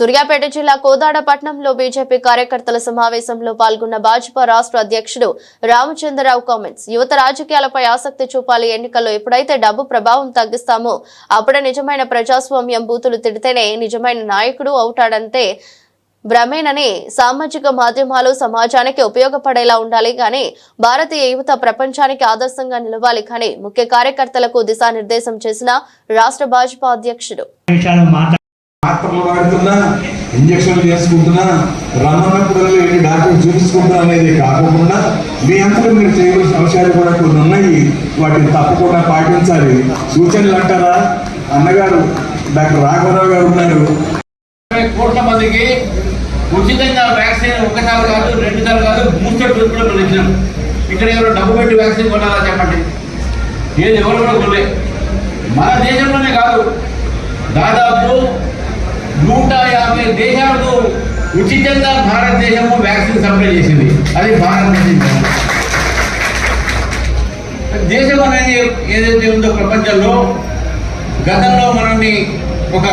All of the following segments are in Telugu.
సూర్యాపేట జిల్లా కోదాడపట్నంలో బీజేపీ కార్యకర్తల సమావేశంలో పాల్గొన్న భాజపా రాష్ట్ర అధ్యక్షుడు రామచంద్రరావు కామెంట్స్ యువత రాజకీయాలపై ఆసక్తి చూపాలి ఎన్నికల్లో ఎప్పుడైతే డబ్బు ప్రభావం తగ్గిస్తామో అప్పుడే నిజమైన ప్రజాస్వామ్యం బూతులు తిడితేనే నిజమైన నాయకుడు అవుతాడంటే భ్రమేనని సామాజిక మాధ్యమాలు సమాజానికి ఉపయోగపడేలా ఉండాలి. కానీ భారతీయ యువత ప్రపంచానికి ఆదర్శంగా నిలవాలి. కానీ ముఖ్య కార్యకర్తలకు దిశానిర్దేశం చేసిన రాష్ట్ర భాజపా అధ్యక్షుడు. మాత్రలు వాడుతున్నా ఇంజక్షన్లు చేసుకుంటున్నా రమ్మన్నప్పుడు వెళ్ళి డాక్టర్ చూపించుకుంటున్నా అనేది కాకుండా మీ అంతటా మీరు చేయవలసిన అంశాలు కూడా కొన్ని ఉన్నాయి. వాటిని తప్పకుండా పాటించాలి. సూచనలు అంటారా? అన్నగారు డాక్టర్ రాఘవరావు గారు ఉన్నారు. కోట్ల మందికి ఉచితంగా వ్యాక్సిన్ ఒకసారి కాదు రెండు సార్లు కాదు బూస్టర్ డోస్ కూడా ఇచ్చినాం. ఇక్కడ ఎవరు డబ్బు పెట్టి వ్యాక్సిన్ కొనాలా చెప్పండి? ఏది ఎవరు కూడా కొనలే మన దేశంలోనే కాదు. దాదాపు నూట యాభై దేశాలకు ఉచితంగా భారతదేశము వ్యాక్సిన్ సప్లై చేసింది. అది భారతదేశం దేశం అనేది ఏదైతే ఉందో ప్రపంచంలో గతంలో మనల్ని ఒక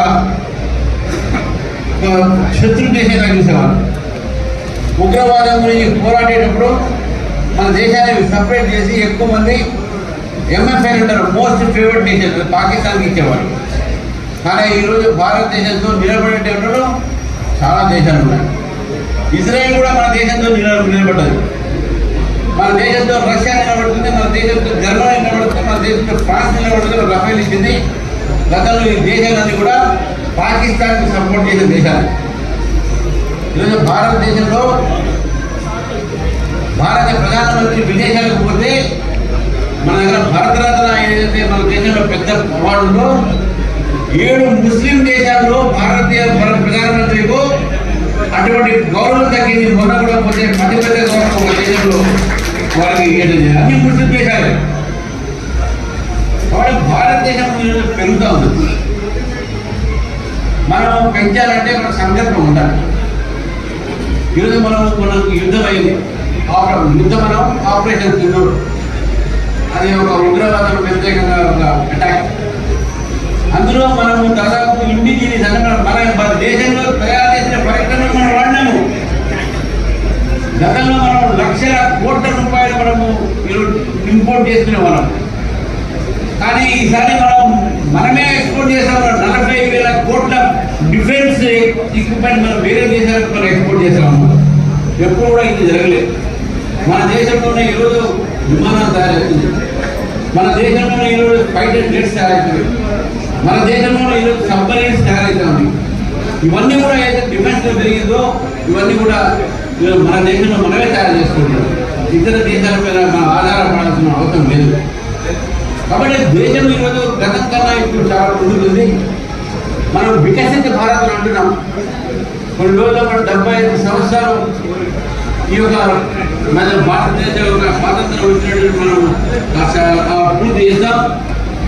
శత్రు దేశంగా చూసేవారు. ఉగ్రవాదం గురించి పోరాడేటప్పుడు మన దేశాన్ని సపరేట్ చేసి ఎక్కువ మంది ఎంఎఫ్ఐ ఉంటారు మోస్ట్ ఫేవరెట్ నేషన్ పాకిస్తాన్కి ఇచ్చేవారు. కానీ ఈరోజు భారతదేశంతో నిలబడేటప్పుడు చాలా దేశాలు ఉన్నాయి ఇజ్రాయెల్ కూడా మన దేశంతో నిల నిలబడ్డది. మన దేశంతో రష్యా నిలబడుతుంది మన దేశంతో జర్మనీ నిలబడుతుంది మన దేశంతో ఫ్రాన్స్ నిలబడుతుంది రఫేల్ ఇచ్చింది. గతంలో ఈ దేశాలన్నీ కూడా పాకిస్తాన్కి సపోర్ట్ చేసే దేశాలు. ఈరోజు భారతదేశంలో భారత ప్రధానమంత్రి విదేశాలకు పోతే మన దగ్గర భారతరత్న ఏదైతే మన దేశంలో పెద్ద అవార్డు ఏడు ముస్లిం దేశాల్లో భారతీయ ప్రధానమంత్రికు అటువంటి గౌరవం తగ్గింది మొన్న కూడా పోతే అతిపెద్ద గౌరవం ఒక దేశంలో వారికి అన్ని ముస్లిం దేశాలు. కాబట్టి భారతదేశం పెరుగుతూ ఉంది. మనం పెంచాలంటే మన సంకల్పం ఉండాలి. ఈరోజు మనం మనకు యుద్ధమైంది యుద్ధం మనం ఆపరేషన్ తిన్నోడు అది ఒక ఉగ్రవాదం వ్యతిరేకంగా ఒక అటాక్ అందులో మనము దాదాపు ఇండిజినియస్ అంటే మన మన- మన దేశంలో తయారు చేసిన పరికరాలను మనం వాడినాము. గతంలో మనం లక్షల కోట్ల రూపాయలు మనము ఇంపోర్ట్ చేసుకునే మనం కానీ ఈసారి మనం మనమే ఎక్స్పోర్ట్ చేసాం. నలభై వేల కోట్ల డిఫెన్స్ ఎక్విప్మెంట్ మనం వేరే దేశాలకు మనం ఎక్స్పోర్ట్ చేసాము ఎప్పుడు కూడా ఇది జరగలేదు. మన దేశంలోనే ఈరోజు విమానాలు తయారవుతుంది మన దేశంలోనే ఈరోజు ఫైటర్ జెట్స్ తయారవుతుంది మన దేశంలో ఈరోజు సబ్మరీన్స్ తయారవుతుంది ఇవన్నీ కూడా ఏదైతే డిఫెన్స్లో పెరిగిందో ఇవన్నీ కూడా మన దేశంలో మనమే తయారు చేసుకుంటున్నాం. ఇతర దేశాలపైన మనం ఆధారపడాల్సిన అవసరం లేదు. కాబట్టి దేశం ఈరోజు గతం కన్నా ఇప్పుడు చాలా ముందుకుంది. మనం వికసిత భారత్ అంటున్నాం. కొన్ని రోజుల్లో మనం డెబ్బై ఐదు సంవత్సరాలు ఈ యొక్క మన భారతదేశం యొక్క స్వాతంత్రం వచ్చినట్టు మనం పూర్తి చేస్తాం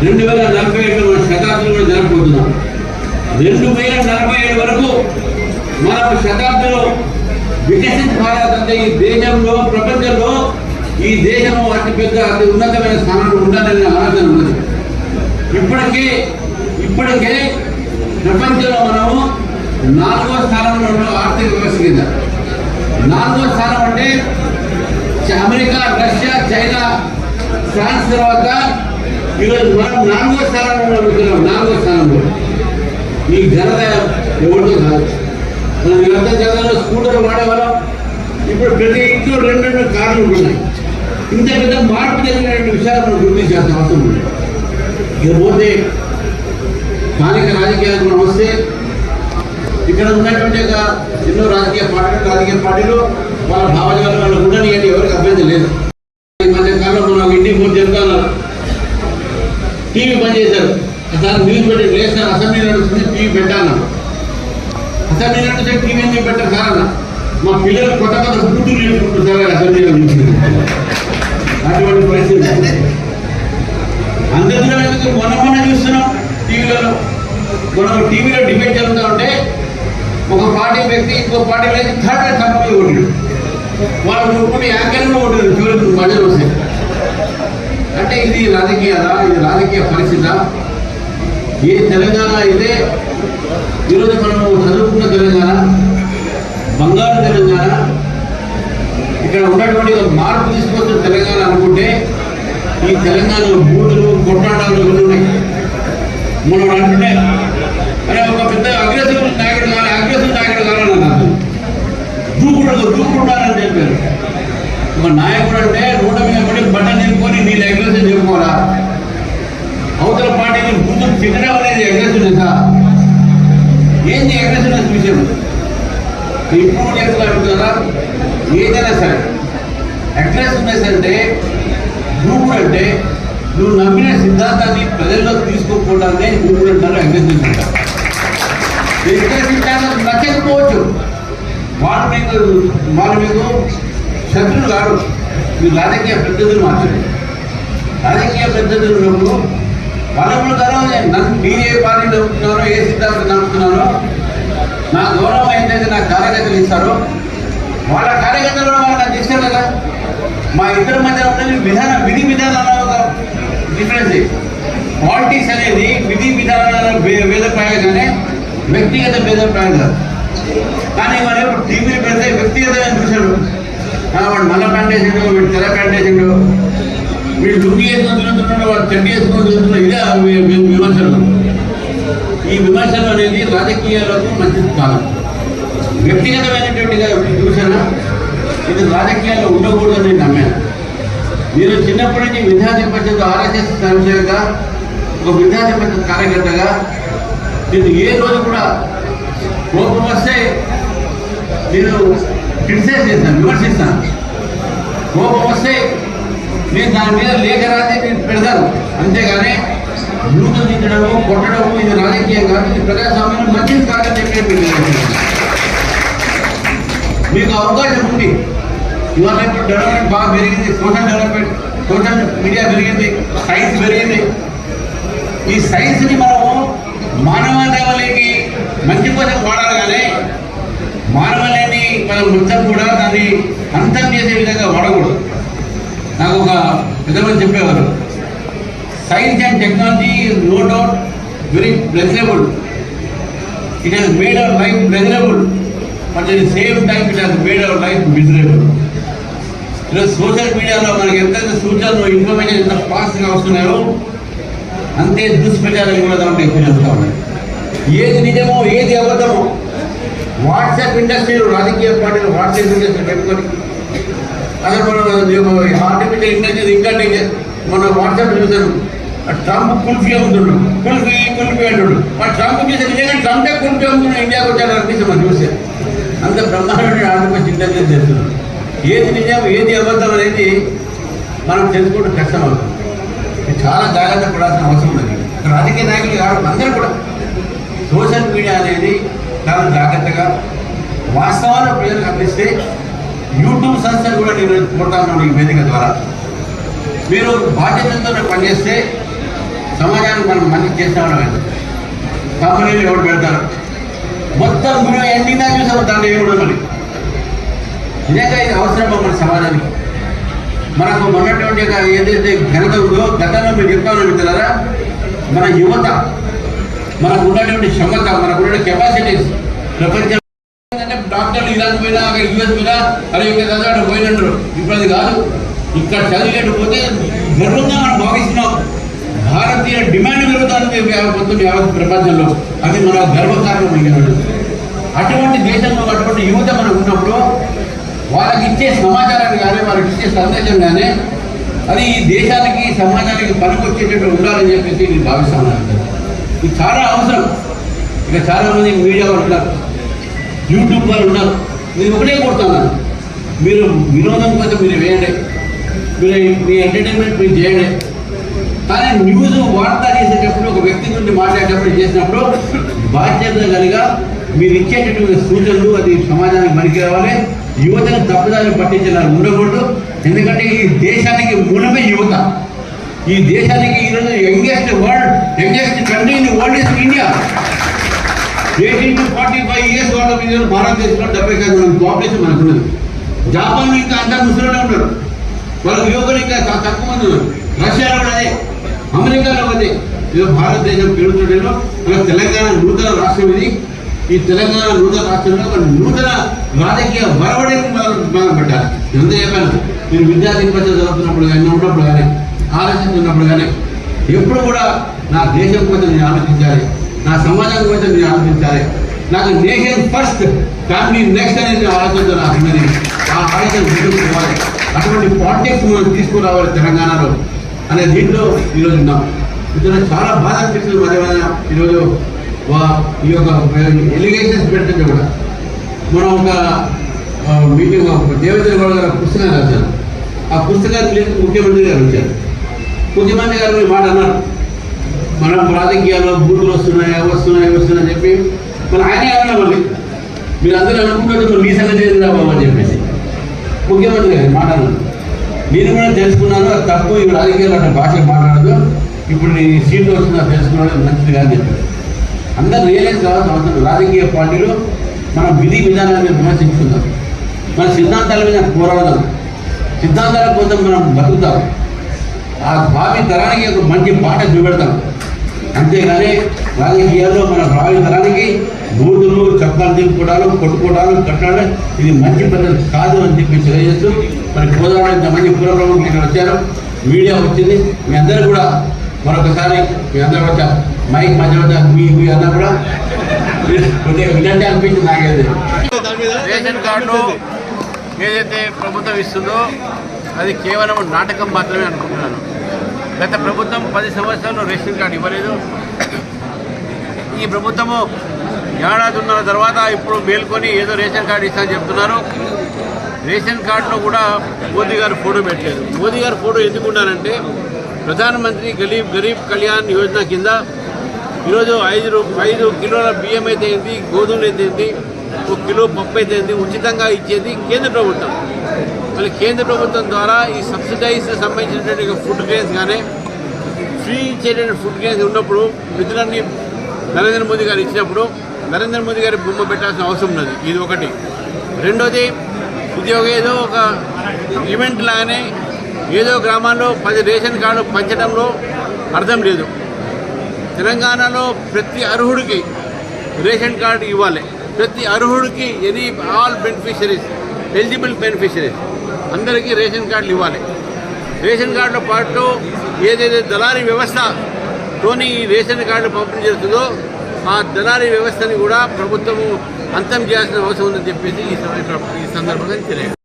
రెండు వేల నలభై ఏడు మన శతాబ్దం కూడా జరుపుకుంటున్నాం రెండు వేల నలభై ఏడు వరకు మన శతాబ్దంలో వికసిత భారత్ అంటే ఈ దేశంలో ప్రపంచంలో ఈ దేశము అతిపెద్ద అతి ఉన్నతమైన స్థానంలో ఉండాలనే ఆలోచన ఉన్నది. ఇప్పటికే ఇప్పటికే ప్రపంచంలో మనము నాలుగో స్థానంలో ఉన్న ఆర్థిక వ్యవస్థ కింద. నాలుగో స్థానం అంటే అమెరికా రష్యా చైనా ఫ్రాన్స్ తర్వాత ఈరోజు మనం నాలుగో స్థానంలో ఉంటున్నాం. నాలుగో స్థానంలో. ఈ ఘనత ఎవరితో కాదు. మనం వీళ్ళంతా జనాలు స్కూటర్ వాడేవాళ్ళం. ఇప్పుడు ప్రతి ఇంట్లో రెండు రెండు కార్లు ఉన్నాయి. ఇంత పెద్ద మార్పు జరిగినటువంటి విషయాలు మనం గుర్తించాల్సిన అవసరం ఉంది. ఇకపోతే స్థానిక రాజకీయాలకు మనం వస్తే ఇక్కడ ఉన్నటువంటి ఎన్నో రాజకీయ పార్టీలు రాజకీయ పార్టీలు వాళ్ళ భావజాలు వాళ్ళు ఉండనియండి. ఎవరికి అభ్యర్థి లేదు. ఈ మధ్య కాలంలో మనం ఇంటికి ఫోన్ చెప్తాను టీవీ బంద్ చేశారు. సార్ న్యూస్ పెట్టి లేదు సార్ అసెంబ్లీ నడుస్తుంది టీవీ పెట్టాను అసెంబ్లీ నడిస్తే టీవీ ఎందుకు పెట్టారు సార్ అన్న. మా పిల్లలు కొత్త కొత్త బూతులు తెలంగాణలో బూతులు కొట్టాడాలు ఉన్నాయి. మనం అంటే అరే ఒక పెద్ద అగ్రెసివ్ నాయకుడు కావాలి అగ్రెసివ్ నాయకుడు కావాలని నాకు దూకుడు దూకుంటానని చెప్పారు. ఒక నాయకుడు అంటే రోడ్డు మీద పడి బట్టలు నింపుకొని నీళ్ళు అగ్రెసివ్ చెప్పుకోవాలా? అవతల పార్టీని ముందు తిట్టడం అనేది అగ్రెసివ్నెస్ ఏంది అగ్రెసివ్నెస్ విషయం? ఇంప్రూవ్ చేస్తున్నారు కదా ఏదైనా సరే అగ్రెసివ్నెస్ అంటే నువ్వు నమ్మిన సిద్ధాంతాన్ని ప్రజల్లోకి తీసుకోకపోవడాన్ని దూకుడు అంటారు అగ్రెసివ్ అంటారు సిద్ధాంతం నచ్చకపోవచ్చు. వాళ్ళు మీకు వాళ్ళు మీకు శత్రులు కాదు మీరు రాజకీయ ప్రతినిధులు మార్చండి. రాజకీయ ప్రతినిధులు ఉన్నప్పుడు వాళ్ళప్పుడు గౌరవం నన్ను మీరు ఏ పార్టీ నమ్ముతున్నారో ఏ సిద్ధాంతం నమ్ముతున్నారో నా గౌరవం ఏంటంటే నా కార్యకర్తలు ఇస్తారో వాళ్ళ కార్యకర్తలు కూడా వాళ్ళకి నాకు ఇస్తారు కదా మా ఇద్దరి మధ్య ఉన్నది విధాన విధి విధానాల డిఫరెన్స్ పాలిటిక్స్ అనేది విధి విధానాల భేదప్రాయం కానీ వ్యక్తిగత భేదప్రాయం కాదు కానీ మరి టీవీలు పెడితే వ్యక్తిగతమైన చూశాడు? వాడు నల్ల ప్యాంట్ వేసిండు వీడు తెల్ల ప్యాంట్ వేసిండు వీడు లుంగి వేసుకొని తిరుగుతున్నాడు వాడు చెడ్డి వేసుకొని తిరుగుతున్నాడు ఇదే విమర్శలు. ఈ విమర్శలు అనేది రాజకీయాలకు మంచిది కాదు. వ్యక్తిగతమైనటువంటిగా దూషణ ఇది రాజకీయాల్లో ఉండకూడదు నేను నమ్మాను. మీరు చిన్నప్పటి నుంచి విద్యార్థి పరిషత్ ఆర్ఎస్ఎస్ సంస్థగా ఒక విద్యార్థి పరిషత్ కార్యకర్తగా నేను ఏ రోజు కూడా కోపం వస్తే నేను క్రిటిసైజ్ చేస్తాను విమర్శిస్తాను. కోపం వస్తే నేను దాని మీద లేఖ రాసి నేను పెడతాను. అంతేగాని యూతులు తిట్టడము కొట్టడము ఇది రాజకీయం కాదు ఇది ప్రజాస్వామ్యం మంచిది కాదని చెప్పి మీకు అవకాశం ఉంది. ఇవాళ ఇప్పుడు డెవలప్మెంట్ బాగా పెరిగింది. సోషల్ డెవలప్మెంట్ సోషల్ మీడియా పెరిగింది. సైన్స్ పెరిగింది. ఈ సైన్స్ని మనము మానవ లెవెల్కి మంచి కోసం వాడాలి కానీ మానవలేని మనం మొత్తం కూడా దాన్ని అంతం చేసే విధంగా వాడకూడదు. నాకు ఒక పెద్దవాళ్ళు చెప్పేవారు science and technology no doubt very pleasurable it has made our life pleasurable but it same time it has made our life miserable ఈరోజు సోషల్ మీడియాలో మనకి ఎంతైతే సూచనలు ఇన్ఫర్మేషన్ ఎంత ఫాస్ట్గా వస్తున్నాయో అంతే దుష్ప్రచారం కూడా దాంట్లో ఎక్కువ జరుగుతూ ఉన్నాయి. ఏది నిజమో ఏది అబద్ధమో వాట్సాప్ ఇండస్ట్రీలు రాజకీయ పార్టీలు వాట్సాప్ ఇండస్ట్రీ పెట్టుకొని అసలు మనం ఆర్టిఫిషియల్ ఇంటెలిజెన్స్ ఇంకా మన వాట్సాప్ చూసాను ట్రంప్ కుల్ఫీ అమ్ముతుండు. కుల్ఫీ కుల్ఫీ అంటుడు. మరి ట్రంప్ చేసే నిజంగా ట్రంపే కుల్ఫీ అమ్ముతున్నాడు ఇండియాకి వచ్చాడు అనిపిస్తే మనం చూస్తే. అంత బ్రహ్మాండమైన ఆర్టిఫిషియల్ చింతన చేస్తున్నాడు ఏది నిజం ఏది అబద్ధం అనేది మనం తెలుసుకోవడం కష్టం అవుతుంది. చాలా జాగ్రత్త పడాల్సిన అవసరం ఉంది రాజకీయ నాయకులు కావడం అందరూ కూడా. సోషల్ మీడియా అనేది చాలా జాగ్రత్తగా వాస్తవాలు ప్రజలకు అందిస్తే యూట్యూబ్ సంస్థలు కూడా నేను కోరుతాను ఈ వేదిక ద్వారా. మీరు బాధ్యతలతో పనిచేస్తే సమాజానికి మనం మంచి చేస్తామని కంపెనీలు ఎవరు పెడతారు? మొత్తం మీరు ఎండినా చూసాము దాంట్లో ఏమి మరి నిజంగా ఇది అవసరమా మన సమాజానికి? మనకు మొన్నటువంటి ఒక ఏదైతే ఘనత ఉందో గతంలో మీరు చెప్తామని మిత్రులారా మన యువత మనకు ఉన్నటువంటి క్షమత మనకు ఉన్న కెపాసిటీస్ ప్రపంచం డాక్టర్లు ఇరాన్ పోయినా అక్కడ యుఎస్ పోయినా అరే ఇక్కడ చదివాడు పోయినంటారు ఇప్పుడు అది కాదు. ఇక్కడ చదివేటు పోతే గర్వంగా మనం భావిస్తున్నాం. భారతీయ డిమాండ్ పెరుగుతుంది వ్యా- మొత్తం యావత్ ప్రపంచంలో అది మన గర్వకారణం అయినది అటువంటి దేశంలో అటువంటి యువత మనం ఉన్నప్పుడు వాళ్ళకి ఇచ్చే సమాచారాన్ని కానీ వాళ్ళకి ఇచ్చే సందేశం కానీ అది ఈ దేశానికి సమాజానికి పనికొచ్చేటట్టు ఉండాలని చెప్పేసి నేను భావిస్తాను ఇది చాలా అవసరం. ఇక చాలా మంది మీడియా వాళ్ళు ఉన్నారు యూట్యూబ్ వాళ్ళు ఉన్నారు. నేను ఒకటే కొడుతున్నాను మీరు వినోదం కోసం మీరు వేయండి. మీరు మీ ఎంటర్టైన్మెంట్ మీరు చేయండి. కానీ న్యూస్ వార్త చేసేటప్పుడు ఒక వ్యక్తి నుండి మాట్లాడేటప్పుడు చేసినప్పుడు బాధ్యత కలిగా మీరు ఇచ్చేటటువంటి సూచనలు అది సమాజానికి మనకి రావాలి. యువతను తప్పుదారి పట్టించాలని ఉండకూడదు. ఎందుకంటే ఈ దేశానికి మూలమే యువత. ఈ దేశానికి ఈరోజు youngest world youngest country in world is India. Eighteen to forty five years వాళ్ళ మీద భారతదేశంలో డెబ్బై శాతం పాపులేషన్ మనకు ఉన్నది జపాన్ ఇంకా అంతా ముసలిలో ఉన్నారు. వాళ్ళ యువకులు ఇంకా తక్కువ మంది రష్యాలో కూడా అదే. అమెరికాలో అదే. ఏదో భారతదేశం పెరుగుతుండేలో మన తెలంగాణ నూతన రాష్ట్రం ఇది. ఈ తెలంగాణ నూతన రాష్ట్రంలో మన నూతన రాజకీయ వరవడే మనం పెట్టాలి ఎంత చెప్పాను. నేను విద్యార్థి పరిషత్ చదువుతున్నప్పుడు కానీ ఉన్నప్పుడు కానీ ఆలోచిస్తున్నప్పుడు కానీ ఎప్పుడు కూడా నా దేశం కోసం నేను ఆలోచించాలి. నా సమాజం కోసం నేను ఆలోచించాలి. నాకు నేషన్ ఫస్ట్. ఫ్యామిలీ నెక్స్ట్ అనేది ఆలోచనతో నాకు ఉన్నది ఆ ఆలోచన ముందుకు పోవాలి. అటువంటి పాలిటిక్స్ మనం తీసుకురావాలి తెలంగాణలో అనే దీంట్లో ఈరోజు ఉన్నాం. ఇందులో చాలా బాధ అనిపిస్తుంది మధ్య మధ్య. ఈరోజు ఈ యొక్క ఎలిగేషన్స్ పెడుతుంటే కూడా మనం ఒక మీటింగ్ ఒక దేవేంద్ర గౌడ్ గారు పుస్తకం రాశారు. ఆ పుస్తకాన్ని లింక్ ముఖ్యమంత్రి గారు వచ్చారు ముఖ్యమంత్రి గారు మాట అన్నారు. మనం రాజకీయాల్లో బూట్లు వస్తున్నాయి వస్తున్నాయి వస్తున్నాయని చెప్పి. మన ఆయన అన్నారు మళ్ళీ మీరు అందరూ అనుకున్నట్టు మీ సంగతి ఏంది అని చెప్పేసి. ముఖ్యమంత్రి గారు మాట నేను కూడా తెలుసుకున్నాను అది తప్పు ఈ రాజకీయాలు అట్లా భాష మాట్లాడదు ఇప్పుడు నీ సీట్లు వస్తుందా తెలుసుకున్నాడు మంచిది కానీ చెప్పారు. అందరూ రియలైజ్ కావాల్సిన అవసరం రాజకీయ పార్టీలు మన విధి విధానాన్ని విమర్శించుకుందాం. మన సిద్ధాంతాల మీద పోరాడదాం. సిద్ధాంతాల కోసం మనం బతుకుతాం. ఆ భావి తరానికి ఒక మంచి పాట చూపెడతాం. అంతేగాని రాజకీయాల్లో మన భావి తరానికి బూతులు చక్రాలు దింపుకోవడాలు కొట్టుకోవడాలు కట్టాలు. ఇది మంచి పద్ధతి కాదు అని చెప్పి తెలియజేస్తూ మరి గోదావరి ఇంతమంది పూర్వ ప్రముఖులు ఇక్కడ వచ్చారు. మీడియా వచ్చింది. మీ అందరూ కూడా మరొకసారి మీ అందరూ వచ్చా? మైక్ మధ్య వద్ద మీ మీ అందరూ కూడా? కొద్దిగా వినంటే అనిపించింది నాకేది రేషన్ కార్డు ఏదైతే ప్రభుత్వం ఇస్తుందో అది కేవలం నాటకం మాత్రమే అనుకుంటున్నాను. గత ప్రభుత్వం పది సంవత్సరాలు రేషన్ కార్డు ఇవ్వలేదు. ఈ ప్రభుత్వము ఏడాదిన్నర తర్వాత ఇప్పుడు మేల్కొని ఏదో రేషన్ కార్డు ఇస్తామని చెప్తున్నారు. రేషన్ కార్డులో కూడా మోదీ గారు ఫోటో పెట్టలేదు. మోదీ గారు ఫోటో ఎందుకు ఉన్నారంటే ప్రధానమంత్రి గరీబ్ గరీబ్ కళ్యాణ్ యోజన కింద ఈరోజు ఐదు రూ ఐదు కిలోల బియ్యం అయితే ఏంటి గోధుమలు అయితే ఏంటి ఒక కిలో పప్పు అయితే ఏంటి ఉచితంగా ఇచ్చేది కేంద్ర ప్రభుత్వం. మళ్ళీ కేంద్ర ప్రభుత్వం ద్వారా ఈ సబ్సిడైజ్ సంబంధించినటువంటి ఫుడ్ గ్రెయిన్స్ కానీ ఫ్రీ ఇచ్చేటువంటి ఫుడ్ గ్రెయిన్స్ ఉన్నప్పుడు నిధులన్నీ నరేంద్ర మోదీ గారు ఇచ్చినప్పుడు నరేంద్ర మోదీ గారి బొమ్మ పెట్టాల్సిన అవసరం ఉన్నది. ఇది ఒకటి. రెండోది ఇది ఒక ఏదో ఒక ఈవెంట్ లాగానే ఏదో గ్రామాల్లో పది రేషన్ కార్డు పంచడంలో అర్థం లేదు. తెలంగాణలో ప్రతి అర్హుడికి రేషన్ కార్డు ఇవ్వాలి. ప్రతి అర్హుడికి any all beneficiaries eligible beneficiaries అందరికీ రేషన్ కార్డులు ఇవ్వాలి. రేషన్ కార్డుతో పాటు ఏదైతే దళారీ వ్యవస్థతోని ఈ రేషన్ కార్డు పంపిణీ చేస్తుందో ఆ దళారీ వ్యవస్థని కూడా ప్రభుత్వము అంతం చేయాల్సిన అవసరం ఉందని చెప్పేసి ఈ ఈ సందర్భంగా తెలియదు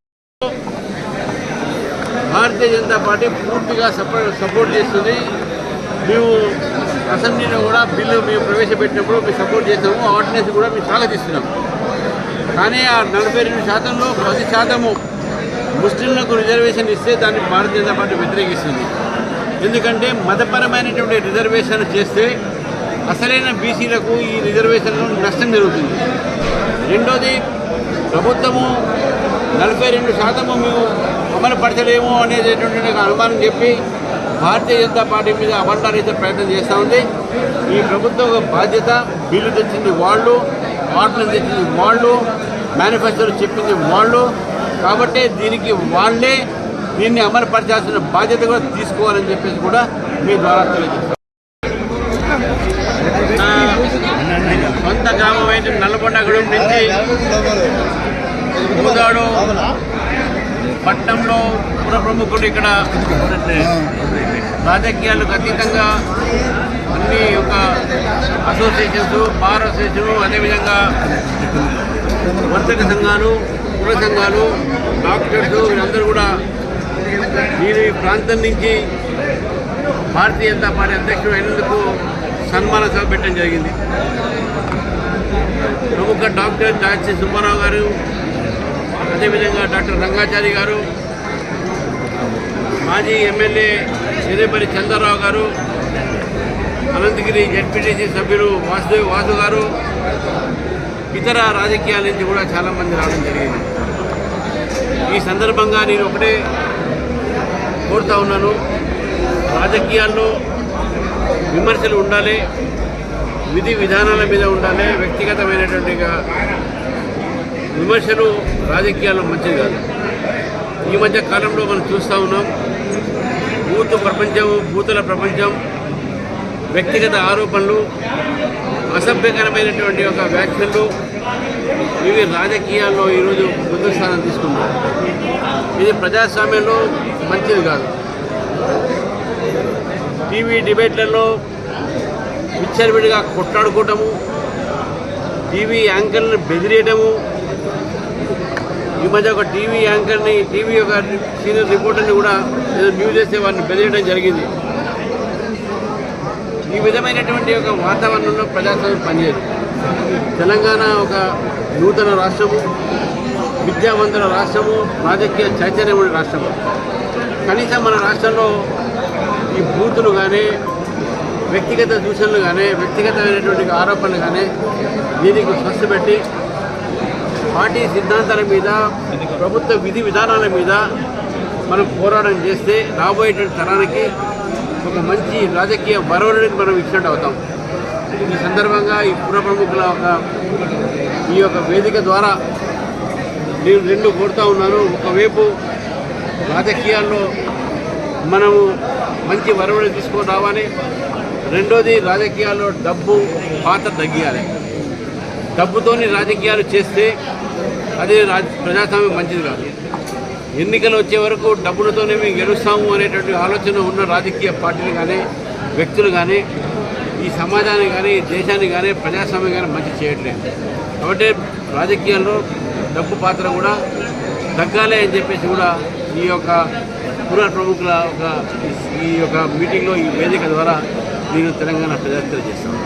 భారతీయ జనతా పార్టీ పూర్తిగా సపోర్ట్ సపోర్ట్ చేస్తుంది. మేము అసెంబ్లీలో కూడా బిల్లు మేము ప్రవేశపెట్టినప్పుడు మేము సపోర్ట్ చేస్తాము. ఆర్డినెన్స్ కూడా మేము స్వాగతిస్తున్నాము కానీ ఆ నలభై రెండు శాతంలో పది శాతము ముస్లింలకు రిజర్వేషన్ ఇస్తే దాన్ని భారతీయ జనతా పార్టీ వ్యతిరేకిస్తుంది. ఎందుకంటే మతపరమైనటువంటి రిజర్వేషన్ చేస్తే అసలైన బీసీలకు ఈ రిజర్వేషన్లో నష్టం జరుగుతుంది. రెండోది ప్రభుత్వము నలభై రెండు శాతము మేము అమలు పరచలేము అనేటటువంటి అనుమానం చెప్పి భారతీయ జనతా పార్టీ మీద అబండారీత ప్రయత్నం చేస్తూ ఉంది. ఈ ప్రభుత్వం బాధ్యత బిల్లు తెచ్చింది వాళ్ళు. ఆర్డర్ తెచ్చింది వాళ్ళు మేనిఫెస్టో చెప్పింది వాళ్ళు. కాబట్టి దీనికి వాళ్ళే దీన్ని అమలు పరచాల్సిన బాధ్యత కూడా తీసుకోవాలని చెప్పేసి కూడా మీ ద్వారా తెలియజేస్తాం సొంత గ్రామం అయితే నల్లగొండగూడెం నుంచి మూదాడు పట్టణంలో పుర ప్రముఖులు ఇక్కడ రాజకీయాలకు అతీతంగా అన్ని ఒక అసోసియేషన్స్ బార్ అసోసియేషన్ అదేవిధంగా వర్తక సంఘాలు కుల సంఘాలు డాక్టర్స్ వీళ్ళందరూ కూడా మీరు ఈ ప్రాంతం నుంచి భారతీయ జనతా పార్టీ అధ్యక్షుడు అయినందుకు సన్మాన సభ పెట్టడం జరిగింది. ప్రముఖ డాక్టర్ దాచి సుబ్బారావు గారు అదేవిధంగా డాక్టర్ రంగాచారి గారు మాజీ ఎమ్మెల్యే ఎర్రేపల్లి చంద్రరావు గారు అనంతగిరి జడ్పీటీసీ సభ్యులు వాసుదేవ్ వాసు గారు ఇతర రాజకీయాల నుంచి కూడా చాలామంది రావడం జరిగింది. ఈ సందర్భంగా నేను ఒకటే కోరుతా ఉన్నాను. రాజకీయాల్లో విమర్శలు ఉండాలి విధి విధానాల మీద ఉండాలి వ్యక్తిగతమైనటువంటి విమర్శలు రాజకీయాల్లో మంచిది కాదు. ఈ మధ్య కాలంలో మనం చూస్తూ ఉన్నాం బూత్ ప్రపంచం బూతుల ప్రపంచం వ్యక్తిగత ఆరోపణలు అసభ్యకరమైనటువంటి ఒక వ్యాఖ్యలు ఇవి రాజకీయాల్లో ఈరోజు ముందు స్థానం తీసుకున్నాయి ఇది ప్రజాస్వామ్యంలో మంచిది కాదు. టీవీ డిబేట్లలో విచ్చలవిడిగా కొట్లాడుకోవటము టీవీ యాంకర్ని బెదిరేయటము ఈ మధ్య ఒక టీవీ యాంకర్ని టీవీ ఒక సీనియర్ రిపోర్టర్ని కూడా ఏదో న్యూస్ చేస్తే వారిని బెదిరేయడం జరిగింది. ఈ విధమైనటువంటి ఒక వాతావరణంలో ప్రజాస్వామ్యం పనిచేయదు. తెలంగాణ ఒక నూతన రాష్ట్రము విద్యావంతుల రాష్ట్రము రాజకీయ చైతన్యమైన రాష్ట్రము. కనీసం మన రాష్ట్రంలో ఈ బూతులు కానీ వ్యక్తిగత దూషణలు కానీ వ్యక్తిగతమైనటువంటి ఆరోపణలు కానీ దీనికి స్వస్థ పెట్టి పార్టీ సిద్ధాంతాల మీద ప్రభుత్వ విధి విధానాల మీద మనం పోరాటం చేస్తే రాబోయేటువంటి తరానికి ఒక మంచి రాజకీయ వరవరుడికి మనం ఇచ్చినట్టు అవుతాం. ఈ సందర్భంగా ఈ పుర ప్రముఖుల ఒక ఈ యొక్క వేదిక ద్వారా నేను రెండు కోరుతా ఉన్నాను. ఒకవైపు రాజకీయాల్లో మనము మంచి వరవడి తీసుకొని రావాలి. రెండోది రాజకీయాల్లో డబ్బు పాత్ర తగ్గియాలి. డబ్బుతోని రాజకీయాలు చేస్తే అది రాజ ప్రజాస్వామ్యం మంచిది కాదు. ఎన్నికలు వచ్చే వరకు డబ్బులతోనే మేము గెలుస్తాము అనేటువంటి ఆలోచన ఉన్న రాజకీయ పార్టీలు కానీ వ్యక్తులు కానీ ఈ సమాజాన్ని కానీ దేశాన్ని కానీ ప్రజాస్వామ్యం కానీ మంచి చేయట్లేదు. కాబట్టి రాజకీయాల్లో డబ్బు పాత్ర కూడా తగ్గాలి అని చెప్పేసి కూడా ఈ యొక్క పురా ప్రముఖుల ఒక ఈ యొక్క మీటింగ్లో ఈ వేదిక ద్వారా నేను తెలంగాణ ప్రజాస్త్ర చేస్తాను